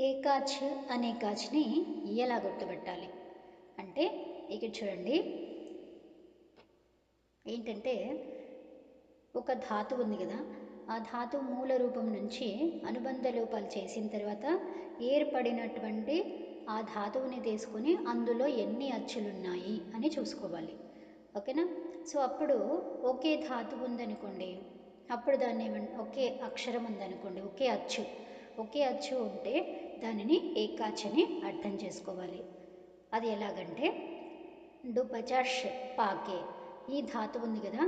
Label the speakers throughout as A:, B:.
A: ఏకాచ్ అనే కాచ్ని ఎలా గుర్తుపెట్టాలి. అంటే ఇక్కడ చూడండి. ఏంటంటే ఒక ధాతువు ఉంది కదా ఆ ధాతువు మూల రూపం నుంచి అనుబంధ లోపాలు చేసిన తర్వాత ఏర్పడినటువంటి ఆ ధాతువుని తీసుకొని అందులో ఎన్ని అచ్చులు ఉన్నాయి అని చూసుకోవాలి. ఓకేనా? సో అప్పుడు ఒకే ధాతువు ఉందనుకోండి అప్పుడు దాన్ని ఒకే అక్షరం ఉందనుకోండి ఒకే అచ్చు. ఒకే అచ్చు ఉంటే దానిని ఏకాచ్ అని అర్థం చేసుకోవాలి. అది ఎలాగంటే డు పాకే. ఈ ధాతువు ఉంది కదా.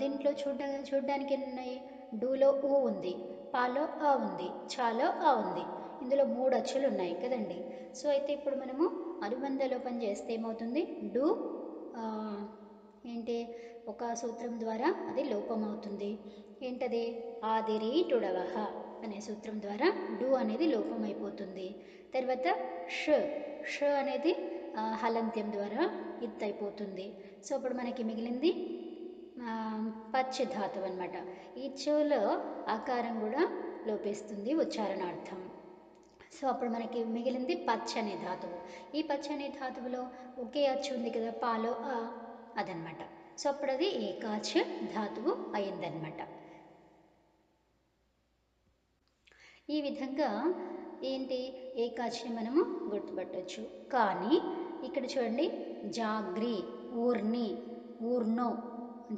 A: దీంట్లో చూడ చూడడానికి ఎన్ని ఉన్నాయి డూలో ఊ ఉంది పాలో ఆ ఉంది చాలో ఆ ఉంది. ఇందులో మూడు అచ్చులు ఉన్నాయి కదండి. సో అయితే ఇప్పుడు మనము అనుబంధ లోపం చేస్తే ఏమవుతుంది? డు ఏంటి? ఒక సూత్రం ద్వారా అది లోపం అవుతుంది ఏంటది? ఆదిరి టుడవహ అనే సూత్రం ద్వారా డు అనేది లోపం అయిపోతుంది తర్వాత ష ష అనేది హలంత్యం ద్వారా ఇత్ అయిపోతుంది సో ఇప్పుడు మనకి మిగిలింది ఆ, పచ్చి ధాతువు అనమాట ఈ చెవులో ఆకారం కూడా లోపిస్తుంది ఉచ్చారణార్థం. సో అప్పుడు మనకి మిగిలింది పచ్చ అనే ధాతువు. ఈ పచ్చ అనే ధాతువులో ఒకే అచ్చు ఉంది కదా పాలో అదనమాట సో అప్పుడు అది ఏకాచ్ ధాతువు అయిందనమాట ఈ విధంగా ఏంటి? ఏకాచ్ని మనము గుర్తుపట్టవచ్చు కానీ ఇక్కడ చూడండి జాగ్రి ఊర్ని ఊర్నో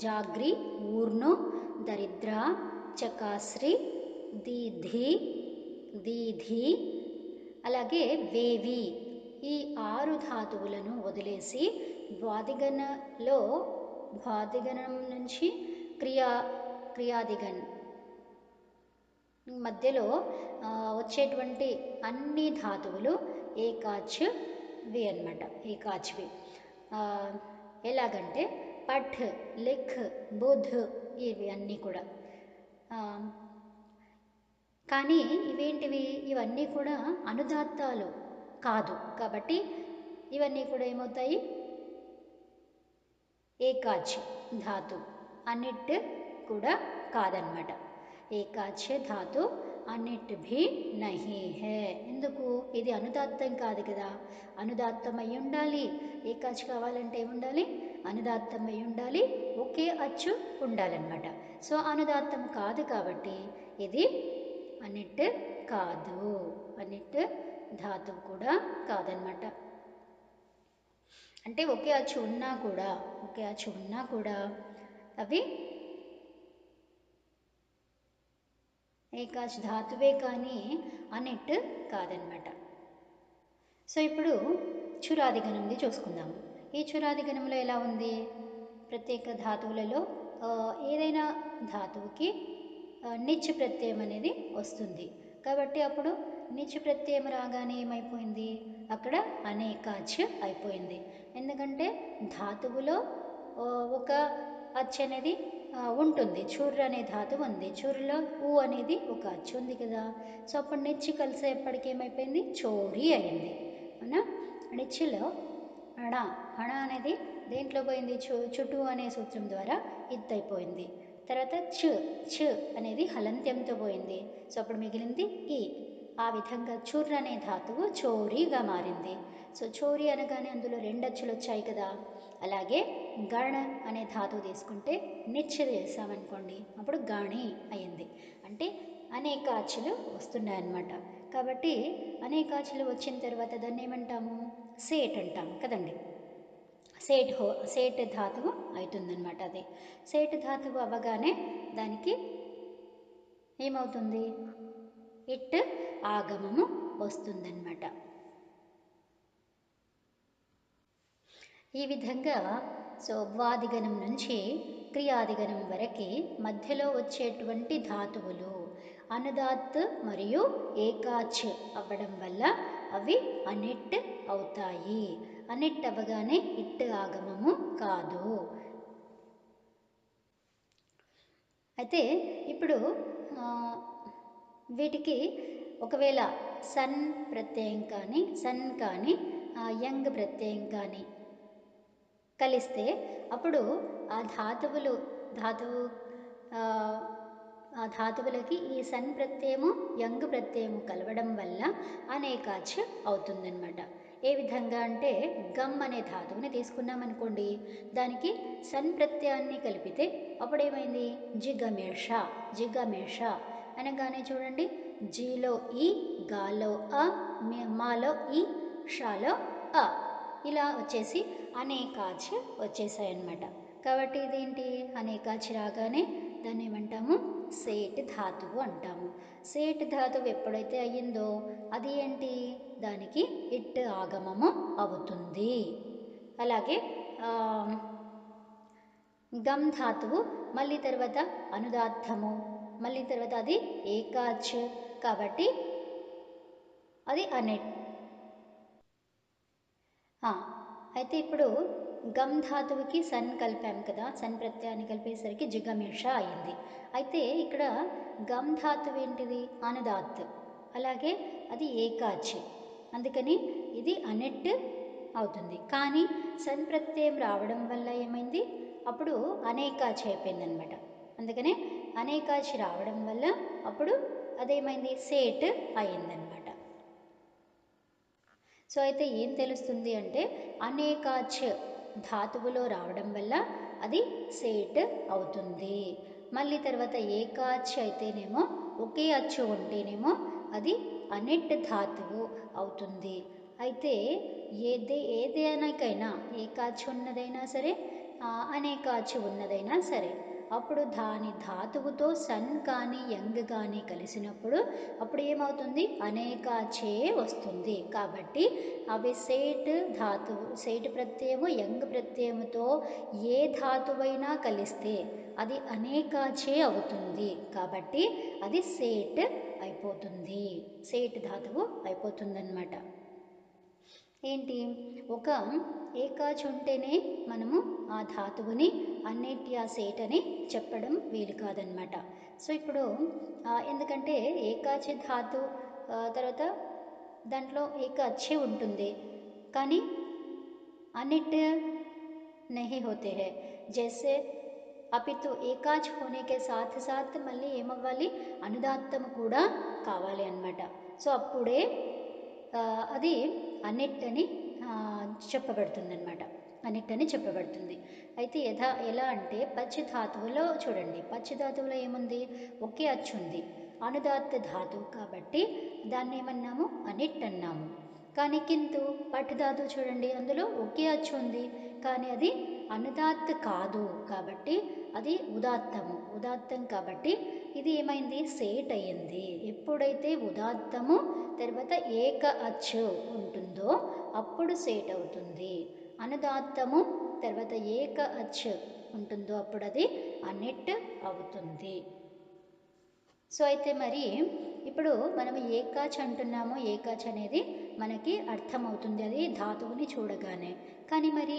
A: జాగ్రి ఊర్నో దరిద్ర చకాశ్రి దీధి దీధి అలాగే వేవి ఈ ఆరు ధాతువులను వదిలేసి ద్వాదిగణలో ద్వాదిగణం నుంచి క్రియా క్రియాదిగన్ మధ్యలో వచ్చేటువంటి అన్ని ధాతువులు ఏకాచ్వి అన్నమాట. ఏకాచ్వి ఎలాగంటే పఠ్ లిఖ్ బుధ్ ఇవి అన్నీ కూడా. కానీ ఇవేంటివి? ఇవన్నీ కూడా అనుదాత్తాలు కాదు. కాబట్టి ఇవన్నీ కూడా ఏమవుతాయి? ఏకాచ్ ధాతు. అన్నిటి కూడా కాదనమాట ఏకాచ్ ధాతు అన్నిట్ భీ నహి హే. ఎందుకు? ఇది అనుదాత్తం కాదు కదా. అనుదాత్తం అయి ఉండాలి. ఏకాచ్ కావాలంటే ఏముండాలి? అనుదాత్తం అయి ఉండాలి. ఒకే అచ్చు ఉండాలన్నమాట. సో అనుదాత్తం కాదు కాబట్టి ఇది అన్నిట్ కాదు. అన్నిట్ ధాతువు కూడా కాదనమాట అంటే ఒకే అచ్చు ఉన్నా కూడా ఒకే అచ్చు ఉన్నా కూడా అవి ఏకాచ్ ధాతువే కానీ అనెట్ కాదనమాట సో ఇప్పుడు చురాదిగణంది చూసుకుందాము ఈ చురాదిగణంలో ఎలా ఉంది? ప్రత్యేక ధాతువులలో ఏదైనా ధాతువుకి ఆ, నిచ్ ప్రత్యయం అనేది వస్తుంది. కాబట్టి అప్పుడు నిచ్ ప్రత్యయం రాగానే ఏమైపోయింది? అక్కడ అనేకాచ్ అయిపోయింది. ఎందుకంటే ధాతువులో ఒక అచ్చు అనేది ఉంటుంది. చూర్ర అనే ధాతువు ఉంది. చూర్రలో ఊ అనేది ఒక అచ్చు ఉంది కదా. సో అప్పుడు నిచ్చి కలిసేపటికి ఏమైపోయింది? చోరీ అయింది. అవునా? నిచ్చిలో అణ. అణ అనేది దేంట్లో పోయింది? చు చుటు అనే సూత్రం ద్వారా ఇత్ అయిపోయింది తర్వాత చ్ చ్ అనేది హలంత్యంతో పోయింది. సో అప్పుడు మిగిలింది ఈ. ఆ విధంగా చుర్ర అనే ధాతువు చోరీగా మారింది. సో చోరీ అనగానే అందులో రెండు అచ్చులు వచ్చాయి కదా. అలాగే గణ అనే ధాతువు తీసుకుంటే నిచ్చ చేసామనుకోండి అప్పుడు గాణి అయింది. అంటే అనేక అచ్చులు వస్తున్నాయన్నమాట. కాబట్టి అనేక అచ్చులు వచ్చిన తర్వాత దాన్ని ఏమంటాము? సేట్ అంటాము కదండి. సేట్ హో సేట్ ధాతువు అవుతుందన్నమాట అది. సేట్ ధాతువు అవ్వగానే దానికి ఏమవుతుంది? ఇట్ ఆగమము వస్తుందన్నమాట. ఈ విధంగా సో వాదిగణం నుంచి క్రియాదిగణం వరకే మధ్యలో వచ్చేటువంటి ధాతువులు అనుదాత్ మరియు ఏకాచ్ అవ్వడం వల్ల అవి అనిట్ అవుతాయి. అనిట్ అవ్వగానే ఇట్ ఆగమము కాదు. అయితే ఇప్పుడు వీటికి ఒకవేళ సన్ ప్రత్యయం కానీ సన్ కానీ యంగ్ ప్రత్యయం కానీ కలిస్తే అప్పుడు ఆ ధాతువులు ధాతువు ఆ, ధాతువులకి ఈ సన్ ప్రత్యయము యంగ్ ప్రత్యయము కలవడం వల్ల అనేకాచ్ అవుతుందన్నమాట. ఏ విధంగా అంటే గమ్ అనే ధాతువుని తీసుకున్నాం అనుకోండి దానికి సన్ ప్రత్యయాన్ని కలిపితే అప్పుడేమైంది? జిగమేష జిగమేష అనగానే చూడండి జీలో ఈ గాలో అ మే- మాలో ఈ షాలో అ ఇలా వచ్చేసి అనేకాచ్ వచ్చేసాయన్నమాట. కాబట్టి ఇదేంటి? అనేకాచ్ రాగానే దాన్ని ఏమంటాము? సేట్ ధాతువు అంటాము. సేట్ ధాతువు ఎప్పుడైతే అయ్యిందో అది ఏంటి? దానికి ఇట్ ఆగమము అవుతుంది. అలాగే గమ్ ధాతువు మళ్ళీ తర్వాత అనుదాత్తము మళ్ళీ తర్వాత అది ఏకాచ్ కాబట్టి అది అనెట్ అయితే ఇప్పుడు గమ్ ధాతువుకి సన్ కలిపాం కదా సన్ ప్రత్యయాన్ని కలిపేసరికి జిగమేష అయింది. అయితే ఇక్కడ గమ్ ధాతువు ఏంటిది? అనుదాత్ అలాగే అది ఏకాచి. అందుకని ఇది అనెట్ అవుతుంది. కానీ సన్ ప్రత్యయం రావడం వల్ల ఏమైంది? అప్పుడు అనేకాచి అయిపోయిందనమాట. అందుకనే అనేకాచి రావడం వల్ల అప్పుడు అదేమైంది? సేట్ అయిందనమాట. సో అయితే ఏం తెలుస్తుంది అంటే అనేకాచ్ ధాతువులో రావడం వల్ల అది సేట్ అవుతుంది. మళ్ళీ తర్వాత ఏకాచ్ అయితేనేమో ఒకే అచ్చు ఉంటేనేమో అది అనెట్ ధాతువు అవుతుంది. అయితే ఏదే ఏదేనకైనా ఏకాచ్ ఉన్నదైనా సరే అనేకాచు అనేకాచ్ ఉన్నదైనా సరే అప్పుడు దాని ధాతువుతో సన్ కానీ యంగ్ కానీ కలిసినప్పుడు అప్పుడు ఏమవుతుంది? అనేకాచే వస్తుంది. కాబట్టి అవి సేట్ ధాతువు సేట్ ప్రత్యయము యంగ్ ప్రత్యయముతో ఏ ధాతువైనా కలిస్తే అది అనేకాచే అవుతుంది. కాబట్టి అది సేట్ అయిపోతుంది. సేట్ ధాతువు అయిపోతుందన్నమాట. ఏంటి? ఒక ఏకాచుంటేనే మనము ఆ ధాతువుని అన్నిట్యాసేట్ అని చెప్పడం వీలు కాదనమాట సో ఇప్పుడు ఎందుకంటే ఏకాచి ధాతు తర్వాత దాంట్లో ఏకాచి ఉంటుంది. కానీ అన్నిట్ నహి హోతే హే. జైసే అపితు ఏకాచ్ హోనేకే సాత్ సాత్ మళ్ళీ ఏమవ్వాలి? అనుదాత్తము కూడా కావాలి అనమాట సో అప్పుడే అది అనెట్ అని ఆ, చెప్పబడుతుందన్నమాట. అనెట్ అని చెప్పబడుతుంది. అయితే యథా ఎలా అంటే పచ్చి ధాతువులో చూడండి. పచ్చి ధాతువులో ఏముంది? ఒకే అచ్చు ఉంది. అనుదాత్త ధాతువు కాబట్టి దాన్ని ఏమన్నాము? అనిట్ అన్నాము. కానీ కింద పట్టు ధాతువు చూడండి. అందులో ఒకే అచ్చు ఉంది. కానీ అది అనుదాత్త కాదు కాబట్టి అది ఉదాత్తము. ఉదాత్తం కాబట్టి ఇది ఏమైంది? సేట్ అయ్యింది. ఎప్పుడైతే ఉదాత్తము తర్వాత ఏక అచ్చు ఉంటుందో అప్పుడు సేట్ అవుతుంది. అనుదాత్తము తర్వాత ఏక అచ్చు ఉంటుందో అప్పుడు అది అనిట్ అవుతుంది. సో అయితే మరి ఇప్పుడు మనం ఏకాచ్ అంటున్నాము. ఏకాచ్ అనేది మనకి అర్థమవుతుంది. అది ధాతువుని చూడగానే. కానీ మరి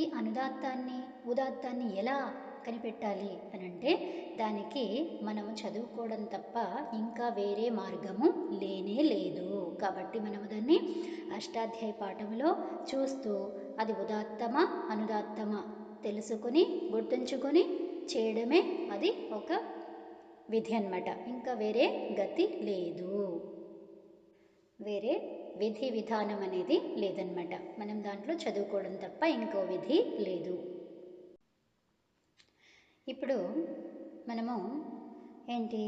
A: ఈ అనుదాత్తాన్ని ఉదాత్తాన్ని ఎలా కనిపెట్టాలి అని అంటే దానికి మనము చదువుకోవడం తప్ప ఇంకా వేరే మార్గము లేనే లేదు. కాబట్టి మనము దాన్ని అష్టాధ్యాయ పాఠంలో చూస్తూ అది ఉదాత్తమ అనుదాత్తమ తెలుసుకొని గుర్తుంచుకొని చేయడమే అది ఒక విధి అన్నమాట. ఇంకా వేరే గతి లేదు. వేరే విధి విధానం అనేది లేదన్నమాట. మనం దాంట్లో చదువుకోవడం తప్ప ఇంకో విధి లేదు. ఇప్పుడు మనము ఏంటి?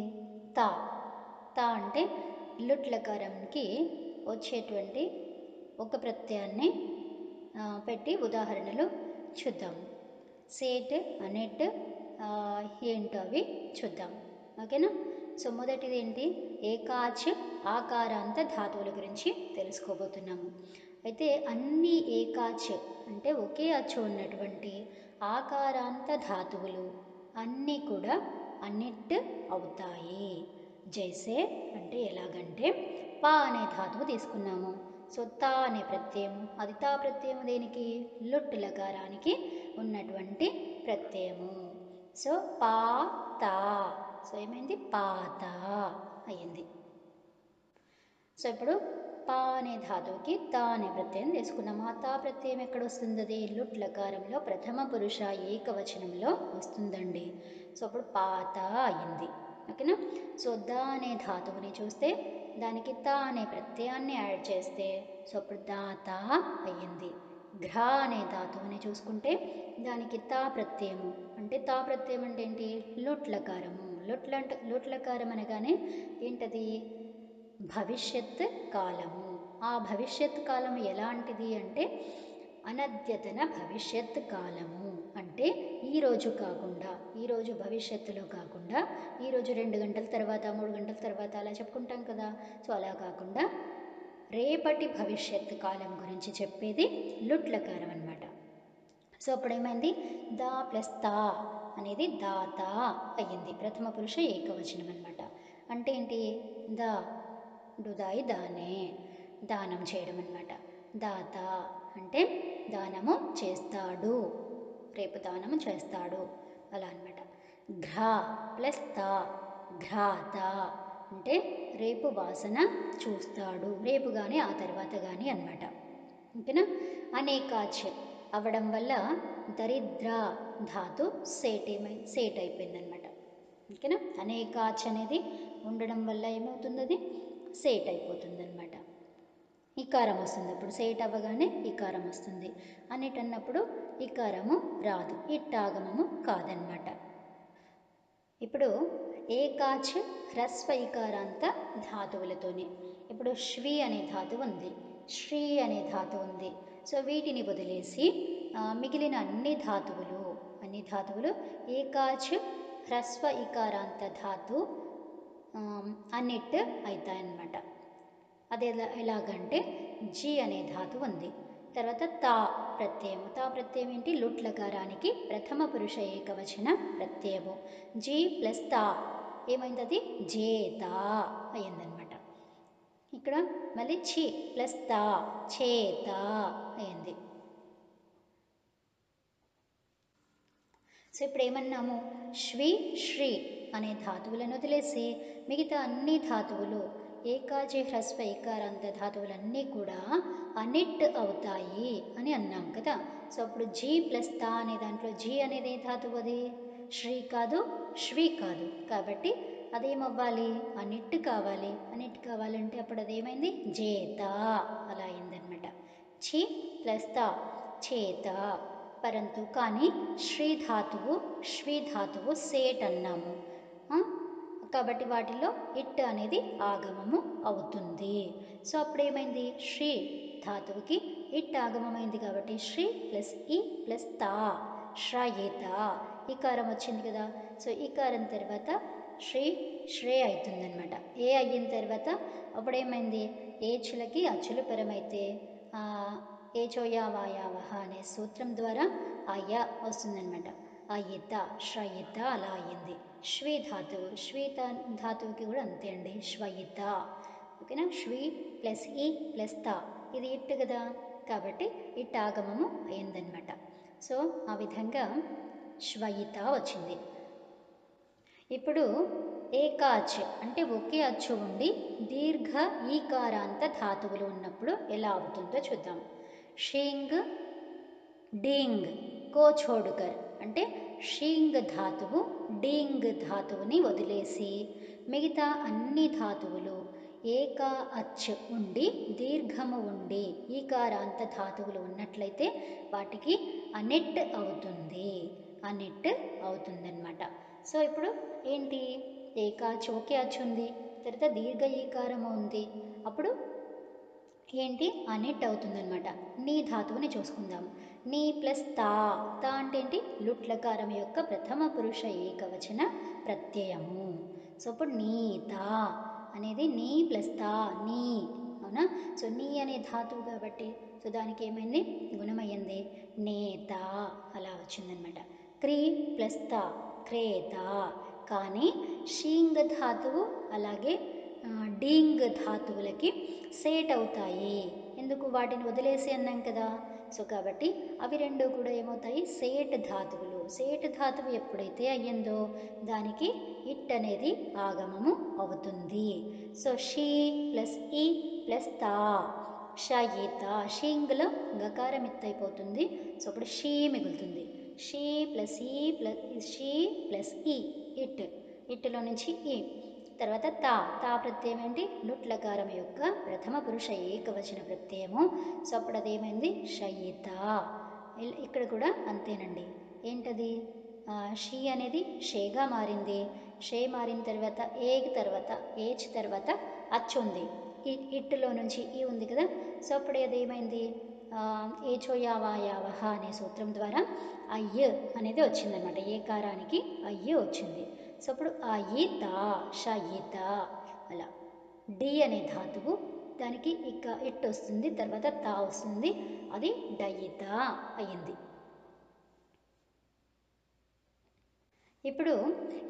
A: తా. తా అంటే లుట్లకారంకి వచ్చేటువంటి ఒక ప్రత్యయాన్ని పెట్టి ఉదాహరణలు చూద్దాం. సేట్ అనేట్ ఏంటో అవి చూద్దాం. ఓకేనా? సో మొదటిది ఏంటి? ఏకాచ్ ఆకారాంత ధాతువుల గురించి తెలుసుకోబోతున్నాము. అయితే అన్ని ఏకాచ్ అంటే ఒకే అచ్చు ఉన్నటువంటి ఆకారాంత ధాతువులు అన్నీ కూడా అన్నిట్ అవుతాయి. జైసే అంటే ఎలాగంటే పా అనే ధాతువు తీసుకున్నాము. సో తా అనే ప్రత్యయము అది తా ప్రత్యయము దేనికి? లుట్ లకారానికి ఉన్నటువంటి ప్రత్యయము. సో పా తా సో ఏమైంది? పాత అయ్యింది. సో ఇప్పుడు పా అనే ధాతువుకి తా అనే ప్రత్యయం తీసుకున్నాము ఆ తా ప్రత్యయం ఎక్కడ వస్తుంది అది లుట్ లకారంలో ప్రథమ పురుష ఏకవచనంలో వస్తుందండి. సో అప్పుడు పాత అయింది. ఓకేనా? సో దా అనే ధాతువుని చూస్తే దానికి తా అనే ప్రత్యయాన్ని యాడ్ చేస్తే సో అప్పుడు దాత అయ్యింది. ఘ్ర అనే ధాతువుని చూసుకుంటే దానికి తా ప్రత్యయము. అంటే తా ప్రత్యయం అంటే ఏంటి? లుట్లకారము. లుట్ల అంటే లుట్లకారం అనగానే ఏంటది? భవిష్యత్ కాలము. ఆ భవిష్యత్ కాలం ఎలాంటిది అంటే అనద్యతన భవిష్యత్ కాలము. అంటే ఈరోజు కాకుండా ఈరోజు భవిష్యత్తులో కాకుండా ఈరోజు రెండు గంటల తర్వాత మూడు గంటల తర్వాత అలా చెప్పుకుంటాం కదా. సో అలా కాకుండా రేపటి భవిష్యత్ కాలం గురించి చెప్పేది లుట్లకారం అనమాట సో అప్పుడు ఏమైంది దా ప్లస్ తా అనేది దాత అయ్యింది. ప్రథమ పురుష ఏకవచనం అనమాట అంటే ఏంటి? దా. డుదాయి దానే దానం చేయడం అనమాట దాత అంటే దానము చేస్తాడు రేపు దానము చేస్తాడు అలా అనమాట ఘ్రా ప్లస్ తా ఘ్రాత అంటే రేపు వాసన చూస్తాడు రేపు కానీ ఆ తర్వాత కానీ అనమాట ఓకేనా? అనేకాచ్ అవ్వడం వల్ల దరిద్ర ధాతు సేట్ ఏమై సేట్ అయిపోయిందనమాట ఓకేనా? అనేకాచ్ అనేది ఉండడం వల్ల ఏమవుతుంది అది సేట్ అయిపోతుంది అనమాట ఇకారం వస్తుంది. అప్పుడు సేట్ అవ్వగానే ఇకారం వస్తుంది. అనేటన్నప్పుడు ఇకారము రాదు. ఇట్టాగమము కాదనమాట ఇప్పుడు ఏకాచ్ హ్రస్వ ఇకారాంత ధాతువులతోనే. ఇప్పుడు శ్రీ అనే ధాతువు ఉంది. శ్రీ అనే ధాతువు ఉంది. సో వీటిని వదిలేసి మిగిలిన అన్ని ధాతువులు అన్ని ధాతువులు ఏకాచ్ హ్రస్వ ఇకారాంత ధాతు ఆమ్, అన్నిట్ అవుతాయన్నమాట అది ఎలా ఎలాగంటే జి అనే ధాతువు ఉంది. తర్వాత తా ప్రత్యయము తా ప్రత్యయం ఏంటి? లుట్లకారానికి ప్రథమ పురుష ఏకవచన ప్రత్యయము. జి ప్లస్ తా. ఏమైంది అది? జేత అయిందనమాట ఇక్కడ మళ్ళీ చి ప్లస్ తా. చేత అయింది సో ఇప్పుడు ఏమన్నాము శ్రీ శ్రీ. అనే ధాతువులను వదిలేసి మిగతా అన్ని ధాతువులు ఏకాచి హ్రస్వ ఇకారాంత ధాతువులన్నీ కూడా అనిట్ అవుతాయి అని అన్నాం కదా. సో అప్పుడు జీ ప్లస్ తా అనే దాంట్లో జీ అనేది ఏ ధాతువు అది? శ్రీ కాదు శ్రీ కాదు. కాబట్టి అదేమవ్వాలి? అనిట్ కావాలి. అనిట్ కావాలంటే అప్పుడు అదేమైంది? జేత అలా అయిందనమాట ఛీ ప్లస్ తా చేత. పరంతు కానీ శ్రీ ధాతువు శ్రీ ధాతువు సేట్ అన్నాము. కాబట్టి వాటిలో ఇట్ అనేది ఆగమము అవుతుంది. సో అప్పుడు ఏమైంది శ్రీ ధాతువుకి ఇట్ ఆగమమైంది కాబట్టి శ్రీ ప్లస్ ఈ ప్లస్ తా శ్రయేత. ఈకారం వచ్చింది కదా? సో ఈకారం తర్వాత శ్రీ శ్రే అవుతుందన్నమాట. ఏ అయిన తర్వాత అప్పుడేమైంది? ఏచులకి అచ్చులు పరమైతే ఆ, అనే సూత్రం ద్వారా అయ వస్తుందన్నమాట. అయ్యత శ్రయత అలా అయ్యింది శ్వీ ధాతువు శ్వీ ధాతువుకి కూడా అంతే అండి శ్వయిత ఓకేనా శ్వీ ప్లస్ ఈ ప్లస్ తా ఇది ఇట్టు కదా కాబట్టి ఇట్ ఆగమము అయిందనమాట సో ఆ విధంగా శ్వయిత వచ్చింది ఇప్పుడు ఏకాచ్ అంటే ఒకే అచ్చు ఉండి దీర్ఘ ఈకారాంత ధాతువులు ఉన్నప్పుడు ఎలా అవుతుందో చూద్దాం షింగ్ డింగ్ కోచోడుకర్ అంటే షింగ్ ధాతువు డింగ్ ధాతువుని వదిలేసి మిగతా అన్ని ధాతువులు ఏక అచ్ ఉండి దీర్ఘము ఉండి ఈకారాంత ధాతువులు ఉన్నట్లయితే వాటికి అనెట్ అవుతుంది. అనెట్ అవుతుందన్నమాట. సో ఇప్పుడు ఏంటి? ఏకాచ్ ఒకే అచ్ ఉంది. తర్వాత దీర్ఘ ఈకారము ఉంది. అప్పుడు ఏంటి? అనెట్ అవుతుందన్నమాట. నీ ధాతువుని చూసుకుందాం. నీ ప్లస్ తా. తా అంటే ఏంటి? లుట్లకారం యొక్క ప్రథమ పురుష ఏకవచన ప్రత్యయము. సో ఇప్పుడు నీత అనేది నీ ప్లస్ తా నీ. అవునా? సో నీ అనే ధాతువు కాబట్టి సో దానికి ఏమైంది? గుణమైంది నేత అలా వచ్చిందనమాట. క్రీ ప్లస్ తా క్రేత కానీ షీంగ్ ధాతువు అలాగే డీంగ్ ధాతువులకి సేట్ అవుతాయి. ఎందుకు? వాటిని వదిలేసి అన్నాం కదా. సో కాబట్టి అవి రెండు కూడా ఏమవుతాయి? సేట్ ధాతువులు. సేట్ ధాతువు ఎప్పుడైతే అయ్యిందో దానికి ఇట్ అనేది ఆగమము అవుతుంది. సో షీ ప్లస్ ఈ ప్లస్ తా. షయిత షీంగ్లో గకారం ఎత్తైపోతుంది. సో అప్పుడు షీ మిగులుతుంది. షీ ప్లస్ ఈ ప్లస్ షీ ప్లస్ ఈ ఇట్. ఇట్లో నుంచి ఈ. తర్వాత తా. తా ప్రత్యయం ఏంటి? లుట్లకారం యొక్క ప్రథమ పురుష ఏకవచన ప్రత్యయము. సో అప్పుడు అదేమైంది? షయిత ఇక్కడ కూడా అంతేనండి. ఏంటది? షీ అనేది షేగా మారింది. షే మారిన తర్వాత ఏ తర్వాత ఏచ్ తర్వాత అచ్చుంది ఇట్టులో నుంచి ఈ ఉంది కదా? సో అప్పుడు అదేమైంది? ఆ, ఏచో యావా యావహ అనే సూత్రం ద్వారా అయ్య అనేది వచ్చిందనమాట ఏకారానికి అయ్య వచ్చింది. సో అప్పుడు అయిత షయిత అలా. డి అనే ధాతువు దానికి ఇక ఇట్ వస్తుంది తర్వాత తా వస్తుంది అది డయిత అయ్యింది ఇప్పుడు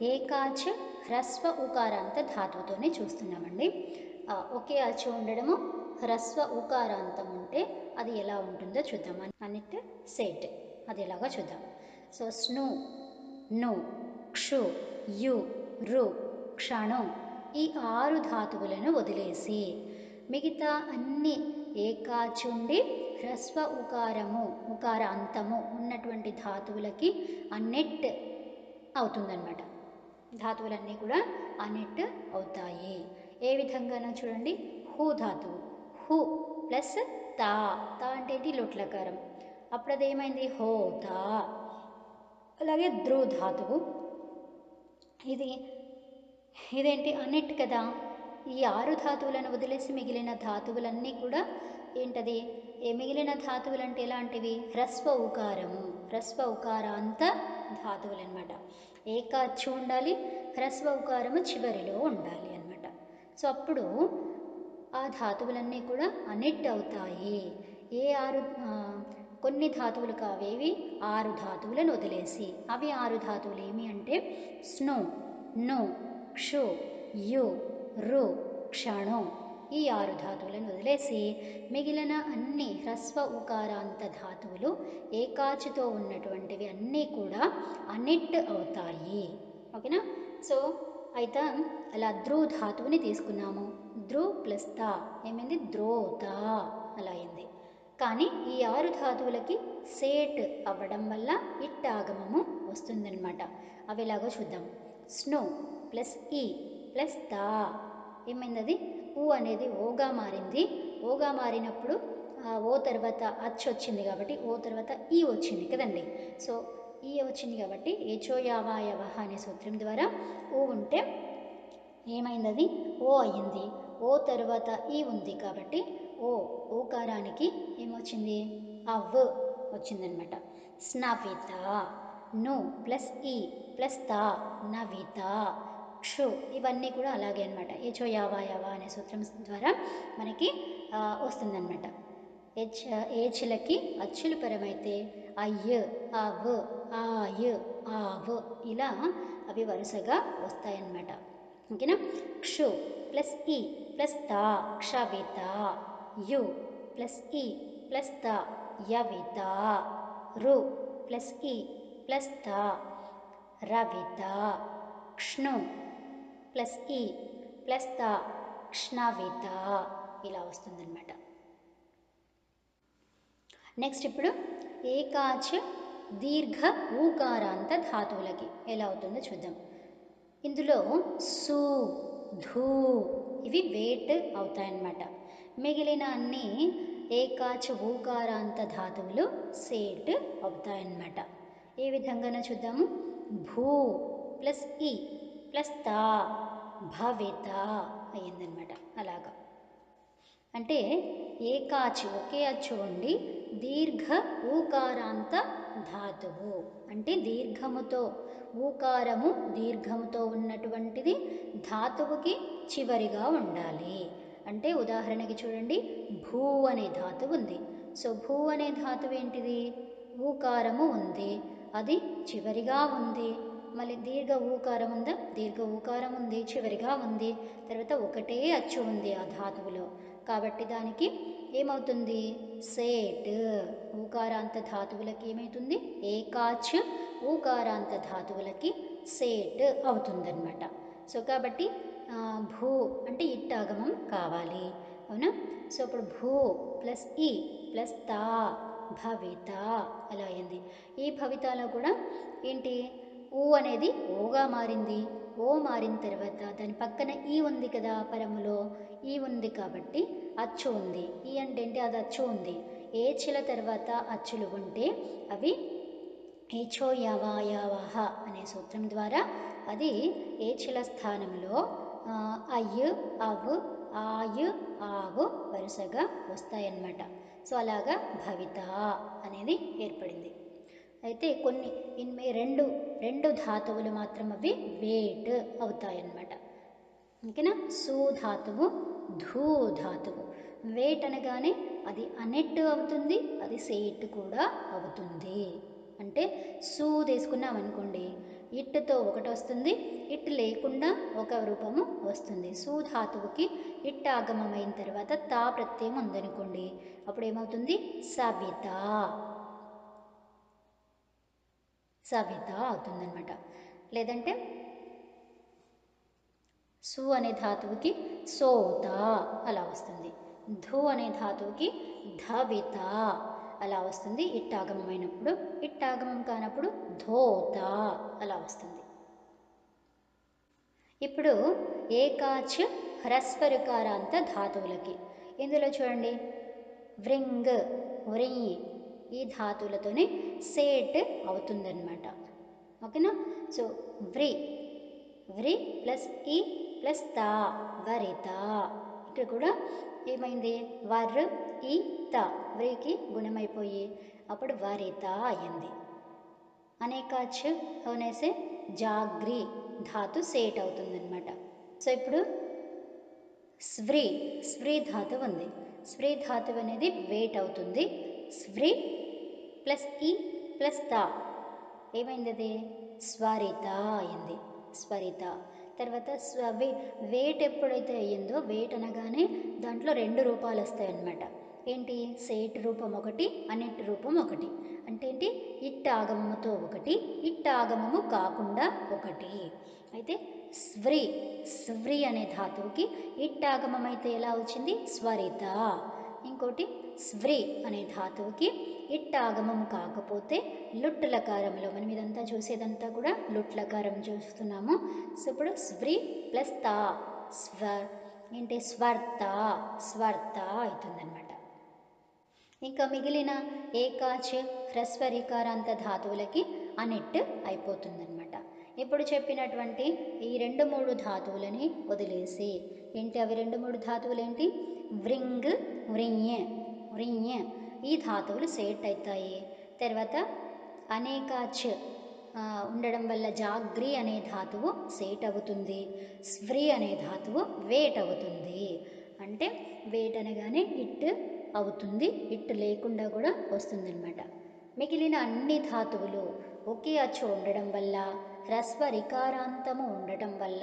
A: ఏకాచ్ హ్రస్వ ఉకారాంత ధాతువుతోనే చూస్తున్నామండి. ఒకే అచ్చు ఉండడము హ్రస్వ ఉకారాంతం ఉంటే అది ఎలా ఉంటుందో చూద్దాం. అనిట్ సెట్ అది ఎలాగో చూద్దాం. సో స్ను ను క్షు యు రు క్షణం ఈ ఆరు ధాతువులను వదిలేసి మిగతా అన్ని ఏకాచుండి హ్రస్వ ఉకారము ఉకార అంతము ఉన్నటువంటి ధాతువులకి అన్నెట్ అవుతుందన్నమాట. ధాతువులన్నీ కూడా అనెట్ అవుతాయి. ఏ విధంగానో చూడండి. హూ ధాతువు. హు ప్లస్ తా. తా అంటే ఏంటి? లొట్లకారం. అప్పుడు అదేమైంది హోతా అలాగే ధ్రు ధాతువు. ఇది ఇదేంటి అనిట్ కదా? ఈ ఆరు ధాతువులను వదిలేసి మిగిలిన ధాతువులన్నీ కూడా ఏంటది? ఏ మిగిలిన ధాతువులు అంటే ఎలాంటివి? హ్రస్వ ఉకారము. హ్రస్వ ఉకారాంత ధాతువులు అనమాట ఏకాచ్చు ఉండాలి హ్రస్వ ఉకారము చివరిలో ఉండాలి అన్నమాట. సో అప్పుడు ఆ ధాతువులన్నీ కూడా అనిట్ అవుతాయి. ఏ ఆరు కొన్ని ధాతువులు కావేవి? ఆరు ధాతువులను వదిలేసి. అవి ఆరు ధాతువులు ఏమి అంటే? స్నో ను క్షు యు రు క్షణో. ఈ ఆరు ధాతువులను వదిలేసి మిగిలిన అన్ని హ్రస్వ ఉకారాంత ధాతువులు ఏకాచితో ఉన్నటువంటివి అన్నీ కూడా అనిట్ అవుతాయి. ఓకేనా? సో అయితే అలా ధ్రు ధాతువుని తీసుకున్నాము. ధ్రు ప్లస్ తా ఏమైంది? ద్రోత అలా అయింది. కానీ ఈ ఆరు ధాతువులకి సేట్ అవ్వడం వల్ల ఇట్ ఆగమము వస్తుందన్నమాట. అవి ఎలాగో చూద్దాం. స్నో ప్లస్ ఈ ప్లస్ దా. ఏమైంది అది ఊ అనేది ఓగా మారింది. ఓగా మారినప్పుడు ఓ తర్వాత అచ్ వచ్చింది కాబట్టి ఓ తర్వాత ఈ వచ్చింది కదండి. సో ఈ వచ్చింది కాబట్టి ఏచో యవహ అనే సూత్రం ద్వారా ఊ ఉంటే ఏమైంది అది ఓ అయ్యింది. ఓ తర్వాత ఈ ఉంది కాబట్టి ఓ ఓకారానికి ఏమొచ్చింది? అవ్ వచ్చిందనమాట స్నవిత ను ప్లస్ ఈ ప్లస్ త నవిత క్షు ఇవన్నీ కూడా అలాగే అనమాట ఏచో యావా యావా అనే సూత్రం ద్వారా మనకి వస్తుందనమాట వస్తుందన్నమాట. హెచ్ ఏచ్లకి అచ్చులు పరమైతే అయ్య అవ్ ఆయ్ ఆవ్ ఇలా అవి వరుసగా వస్తాయన్నమాట. ఓకేనా? క్షు ప్లస్ ఈ ప్లస్ తా క్షవిత యు ప్లస్ ఈ ప్లస్ ద యవిత. రు ప్లస్ ఈ ప్లస్ ద రవిత. క్ష్ణు ప్లస్ ఈ ప్లస్ ద క్ష్ణవిత. ఇలా వస్తుందన్నమాట. నెక్స్ట్ ఇప్పుడు ఏకాచ దీర్ఘ ఊకారాంత ధాతువులకి ఎలా అవుతుందో చూద్దాం. ఇందులో సు ధూ ఇవి వేట్ అవుతాయన్నమాట. మిగిలిన అన్ని ఏకాచ ఊకారాంత ధాతువులు సేట్ అవుతాయన్నమాట. ఏ విధంగానో చూద్దాము. భూ ప్లస్ ఈ ప్లస్ తా భవిత అయిందనమాట అలాగా. అంటే ఏకాచి ఒకే అచ్చు ఉండి దీర్ఘ ఊకారాంత ధాతువు. అంటే దీర్ఘముతో ఊకారము దీర్ఘముతో ఉన్నటువంటిది ధాతువుకి చివరిగా ఉండాలి. అంటే ఉదాహరణకి చూడండి భూ అనే ధాతువు ఉంది. సో భూ అనే ధాతువు ఏంటిది? ఊకారము ఉంది. అది చివరిగా ఉంది. మళ్ళీ దీర్ఘ ఊకారం ఉందా? దీర్ఘ ఊకారం ఉంది చివరిగా ఉంది. తర్వాత ఒకటే అచ్చు ఉంది ఆ ధాతువులో. కాబట్టి దానికి ఏమవుతుంది? సేట్. ఊకారాంత ధాతువులకి ఏమవుతుంది ఏకాచ్ ఊకారాంత ధాతువులకి సేట్ అవుతుందన్నమాట. సో కాబట్టి భూ అంటే ఇట్టాగమం కావాలి. అవునా? సో ఇప్పుడు భూ ప్లస్ ఈ ప్లస్ తా భవిత అలా అయింది. ఈ భవితాలో కూడా ఏంటి? ఊ అనేది ఓగా మారింది. ఓ మారిన తర్వాత దాని పక్కన ఈ ఉంది కదా పరములో ఈ ఉంది కాబట్టి అచ్చు ఉంది. ఈ అంటే ఏంటి? అది అచ్చు ఉంది. ఏచుల తర్వాత అచ్చులు ఉంటే అవి ఏచో యావా అనే సూత్రం ద్వారా అది ఏచుల స్థానంలో అయ్యు అవు ఆయు ఆవు వరుసగా వస్తాయన్నమాట. సో అలాగా భవిత అనేది ఏర్పడింది. అయితే కొన్ని ఇన్మే రెండు రెండు ధాతువులు మాత్రం అవి వేట్ అవుతాయన్నమాట. ఓకేనా? సు ధాతువు ధూ ధాతువు వేట్ అనగానే అది అనెట్ అవుతుంది అది సేట్ కూడా అవుతుంది. అంటే సు తీసుకున్నాం అనుకోండి ఇట్టుతో ఒకటి వస్తుంది ఇట్ లేకుండా ఒక రూపము వస్తుంది. సు ధాతువుకి ఇట్ ఆగమం అయిన తర్వాత తా ప్రత్యయం ఉందనుకోండి. అప్పుడు ఏమవుతుంది సవిత సవిత అవుతుందన్నమాట. లేదంటే సు అనే ధాతువుకి సోత అలా వస్తుంది. ధు అనే ధాతువుకి ధవిత అలా వస్తుంది. ఇట్టాగమమైనప్పుడు ఇట్టాగమం కానప్పుడు ధోత అలా వస్తుంది. ఇప్పుడు ఏకాచ్ హ్రస్వరుకారాంత ధాతువులకి. ఇందులో చూడండి. వ్రింగ్ వ్రీ ఈ ధాతువులతోనే సేట్ అవుతుందన్నమాట. ఓకేనా? సో వ్రి వ్రి ప్లస్ ఈ ప్లస్ తా వరిత. ఇక్కడ కూడా ఏమైంది? వర్ ఈ త వ్రీకి గుణమైపోయి అప్పుడు వరిత అయింది. అనేకాచ్ అనేసి జాగ్రి ధాతు సేట్ అవుతుందన్నమాట. సో ఇప్పుడు స్వ్రీ స్వ్రీ ధాతు ఉంది. స్వ్రీ ధాతు అనేది వెయిట్ అవుతుంది. స్వ్రీ ప్లస్ ఈ ప్లస్ తా. ఏమైంది అది? స్వరిత అయింది. స్వరిత. తర్వాత స్వ వే- వేట్ ఎప్పుడైతే అయ్యిందో వేట్ అనగానే దాంట్లో రెండు రూపాలు వస్తాయి అన్నమాట ఏంటి? సేట్ రూపం ఒకటి అనిట్ రూపం ఒకటి. అంటే ఏంటి? ఇట్ ఆగమముతో ఒకటి ఇట్ ఆగమము కాకుండా ఒకటి. అయితే స్వ్రీ స్వ్రీ అనే ధాతువుకి ఇట్ ఆగమం అయితే ఎలా వచ్చింది? స్వరిత. ఇంకోటి స్వ్రీ అనే ధాతువుకి ఇట్ట ఆగమం కాకపోతే లుట్లకారంలో మనం ఇదంతా చూసేదంతా కూడా లుట్లకారం చూస్తున్నాము. సో ఇప్పుడు స్వ్రీ ప్లస్ తా స్వ ఏంటి స్వర్త స్వర్త అవుతుందన్నమాట. ఇంకా మిగిలిన ఏకాచ్ హ్రస్వరికారాంత ధాతువులకి అనిట్ అయిపోతుందన్నమాట. ఇప్పుడు చెప్పినటువంటి ఈ రెండు మూడు ధాతువులని వదిలేసి ఏంటి అవి రెండు మూడు ధాతువులు ఏంటి వ్రింగ్ వ్రింగ్ వ్రిඤ్ ఈ ధాతువులు సేట్ అవుతాయి తర్వాత అనేకాచ్ ఉండడం వల్ల జాగ్రి అనే ధాతువు సేట్ అవుతుంది. స్వ్రీ అనే ధాతువు వేట్ అవుతుంది. అంటే వేట్ అనగానే ఇట్ అవుతుంది. ఇట్ లేకుండా కూడా వస్తుందన్నమాట. మిగిలిన అన్ని ధాతువులు ఒకే అచ్చు ఉండడం వల్ల హ్రస్వ రికారాంతము ఉండటం వల్ల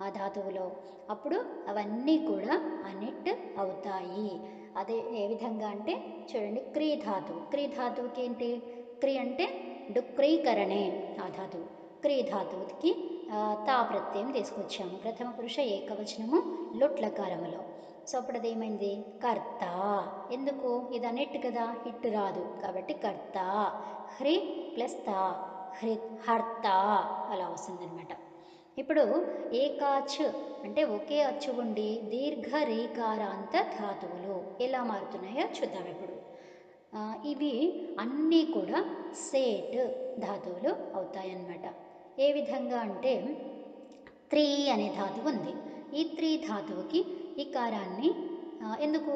A: ఆ ధాతువులో. అప్పుడు అవన్నీ కూడా అనిట్ అవుతాయి. అదే ఏ విధంగా అంటే చూడండి క్రీ ధాతువు. క్రీ ధాతువుకి ఏంటి? క్రీ అంటే డుక్రీకరణే ఆ ధాతువు. క్రీ ధాతువుకి తా ప్రత్యయం తీసుకొచ్చాము. ప్రథమ పురుష ఏకవచనము లొట్లకారములో. సో అప్పుడు అదేమైంది కర్త. ఎందుకు? ఇది అనిట్ కదా హిట్ రాదు. కాబట్టి కర్త. హ్రి ప్లస్ తా. హ్రి హర్త. అలా వస్తుందన్నమాట. ఇప్పుడు ఏకాచ్ అంటే ఒకే అచ్చు ఉండి దీర్ఘ రీకారాంత ధాతువులు ఎలా మారుతున్నాయో చూద్దాం ఇప్పుడు. ఇవి అన్నీ కూడా సేట్ ధాతువులు అవుతాయన్నమాట. ఏ విధంగా అంటే త్రీ అనే ధాతువు ఉంది. ఈ త్రీ ధాతువుకి ఈ కారాన్ని ఎందుకు?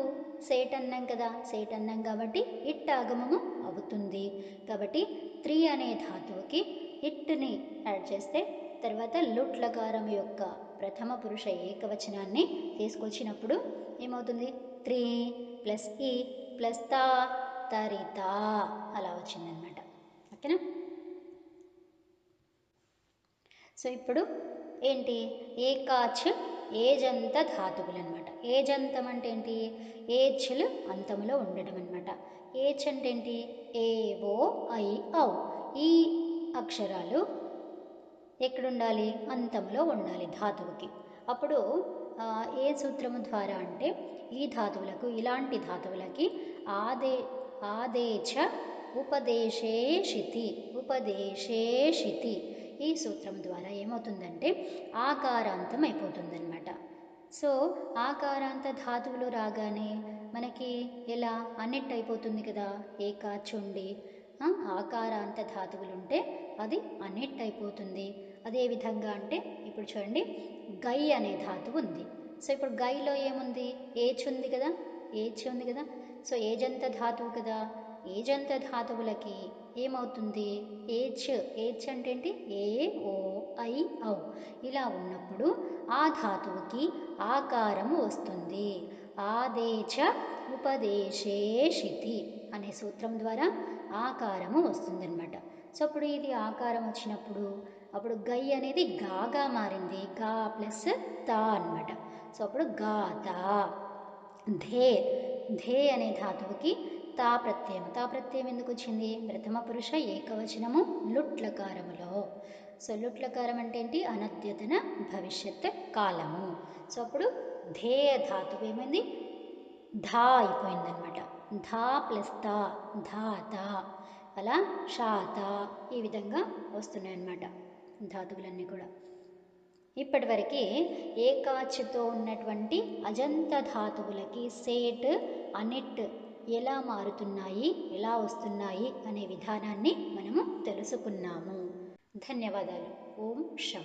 A: సేట్ అన్నాం కదా సేట్ అన్నాం కాబట్టి ఇట్ ఆగమము అవుతుంది. కాబట్టి త్రీ అనే ధాతువుకి ఇట్ని యాడ్ చేస్తే తర్వాత లుట్ లకారం యొక్క ప్రథమ పురుష ఏకవచనాన్ని తీసుకొచ్చినప్పుడు ఏమవుతుంది? త్రీ ప్లస్ ఈ ప్లస్ తా తరిత అలా వచ్చిందనమాట ఓకేనా? సో ఇప్పుడు ఏంటి? ఏకాచ్ ఏజంత ధాతువులు అనమాట ఏజంతం అంటే ఏంటి? ఏచ్లు అంతములో ఉండడం అనమాట ఏచ్ అంటే ఏంటి? ఏ ఓ ఐ ఔ. ఈ అక్షరాలు ఎక్కడుండాలి? అంతంలో ఉండాలి ధాతువుకి. అప్పుడు ఏ సూత్రము ద్వారా అంటే ఈ ధాతువులకు ఇలాంటి ధాతువులకి ఆదే ఆదేశ ఉపదేశేషితి ఉపదేశేషితి ఈ సూత్రం ద్వారా ఏమవుతుందంటే ఆకారాంతం అయిపోతుందన్నమాట. సో ఆకారాంత ధాతువులు రాగానే మనకి ఎలా? అన్నిట్ అయిపోతుంది కదా ఏక చుండి ఆకారాంత ధాతువులు ఉంటే అది అన్నిట్ అయిపోతుంది. అదే విధంగా అంటే ఇప్పుడు చూడండి గై అనే ధాతువు ఉంది. సో ఇప్పుడు గైలో ఏముంది? ఏచ్ ఉంది కదా? ఏచ్ ఉంది కదా? సో ఏజంత ధాతువు కదా? ఏజంత ధాతువులకి ఏమవుతుంది? ఏచ్. ఏచ్ అంటే ఏంటి? ఏ ఓ ఐ ఔ. ఇలా ఉన్నప్పుడు ఆ ధాతువుకి ఆకారము వస్తుంది. ఆదేచ ఉపదేశేషితి అనే సూత్రం ద్వారా ఆకారము వస్తుందన్నమాట. సో అప్పుడు ఇది ఆకారం వచ్చినప్పుడు అప్పుడు గై అనేది గాగా మారింది. గా ప్లస్ తా అన్నమాట. సో అప్పుడు గాత ధే ధే అనే ధాతువుకి తా ప్రత్యయం. తా ప్రత్యయం ఎందుకు వచ్చింది? ప్రథమ పురుష ఏకవచనము లుట్లకారములో. సో లుట్లకారం అంటే ఏంటి? అనద్యతన భవిష్యత్ కాలము. సో అప్పుడు ధే ధాతువు ఏమైంది? ధా అయిపోయిందనమాట ధా ప్లస్ తా ధాత అలా షాత ఈ విధంగా వస్తున్నాయన్నమాట. ధాతువులన్నీ కూడా. ఇప్పటివరకు ఏకాచితో ఉన్నటువంటి అజంత ధాతువులకి సేట్ అనిట్ ఎలా మారుతున్నాయి ఎలా వస్తున్నాయి అనే విధానాన్ని మనము తెలుసుకున్నాము. ధన్యవాదాలు. ఓం శం.